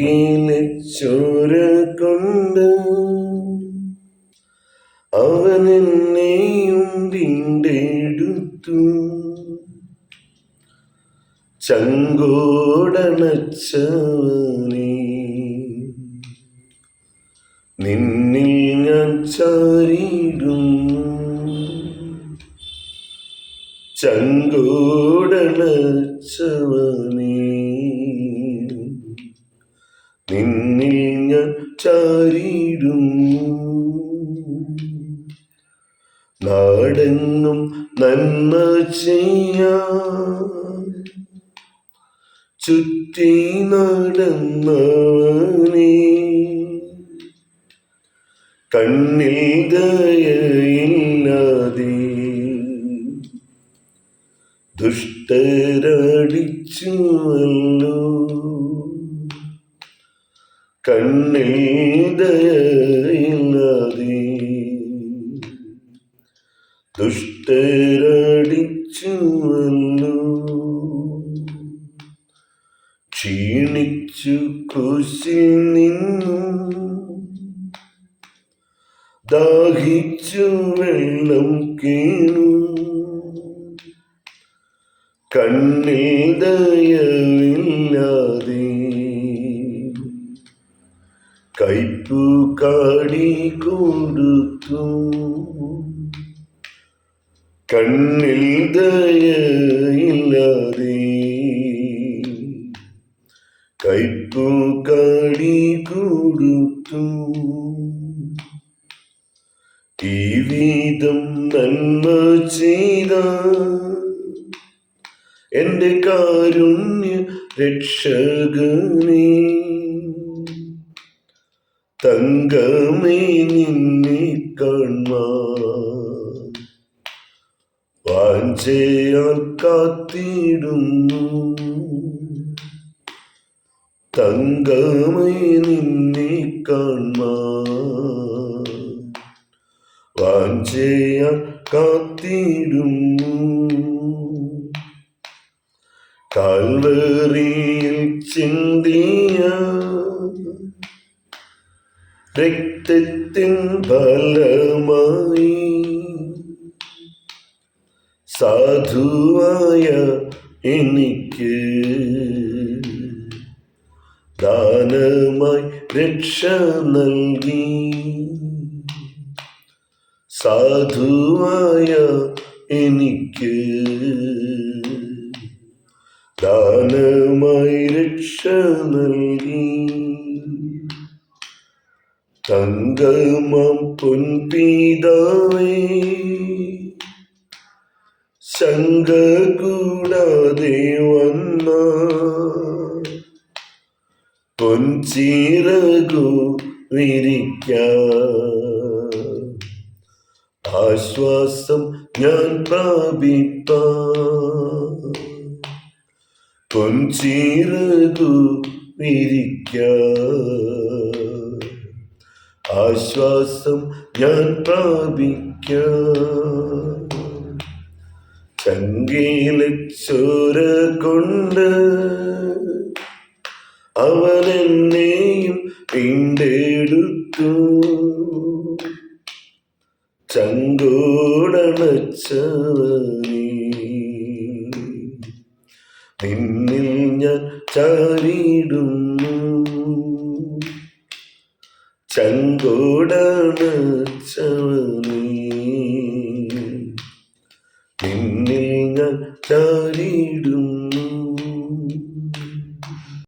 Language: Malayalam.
ചങ്കിലെ ചോര കൊണ്ട് അവൻ എന്നെയും വീണ്ടെടുത്തു. ചങ്കോടണച്ചവനേ നിന്നിൽ ഞാൻ ചാരിടുന്നു. ചങ്കോടണച്ചവനേ നിന്നിൽ ഞാൻ ചാരിടുന്നു നാടെന്നും നന്മ ചെയ്യാ ചുറ്റി നടന്നവനേ കണ്ണിൽ ദയയില്ലാതെ ദുഷ്ടരടിച്ചുവല്ലോ. കണ്ണിൽ ദയയില്ലാതെ ദുഷ്ടരടിച്ചുവല്ലോ ക്ഷീണിച്ചു ക്രൂശിൽ നിന്നു. ദാഹിച്ചു വെള്ളം കേണു. കണ്ണിൽ ദയവില്ലാതെ കൊടുത്തു കണ്ണിൽ ദയയില്ലാതെ കൈപ്പു കാടി കൊടുത്തു. ഈ വീതം നന്മ ചെയ്ത എന്റെ കാരുണ്യ രക്ഷകനേ. തങ്കമേ നിന്നെ വാഞ്ചയാൽ കാത്തിടുന്നു. തങ്കമേ നിന്നെ വാഞ്ചയാൽ കാത്തിടുന്നു. കാൽവറിയിൽ ചിന്തിയ രക്തത്തിൻ ഫലമായി സാധുവായ എനിക്ക് ദാനമായി രക്ഷ നൽകി. സാധുവായ എനിക്ക് ദാനമായി രക്ഷ നൽകി. തങ്കമം പൊൻപീതാവേ ശങ്ക വന്ന പൊൻചീറകു വിരിക്ക. ആശ്വാസം ഞാൻ പ്രാപിപ്പ. പൊൻചീറകു വിരിക്ക. ആശ്വാസം ഞാൻ പ്രാപിക്ക. ചോര കൊണ്ട് അവൻ എന്നെയും വീണ്ടെടുത്തു ചങ്കോടണച്ചവനേ നിന്നിൽ ഞാൻ ചാരിടുന്നു. ചങ്കോടണച്ചവനേ നിന്നിൽ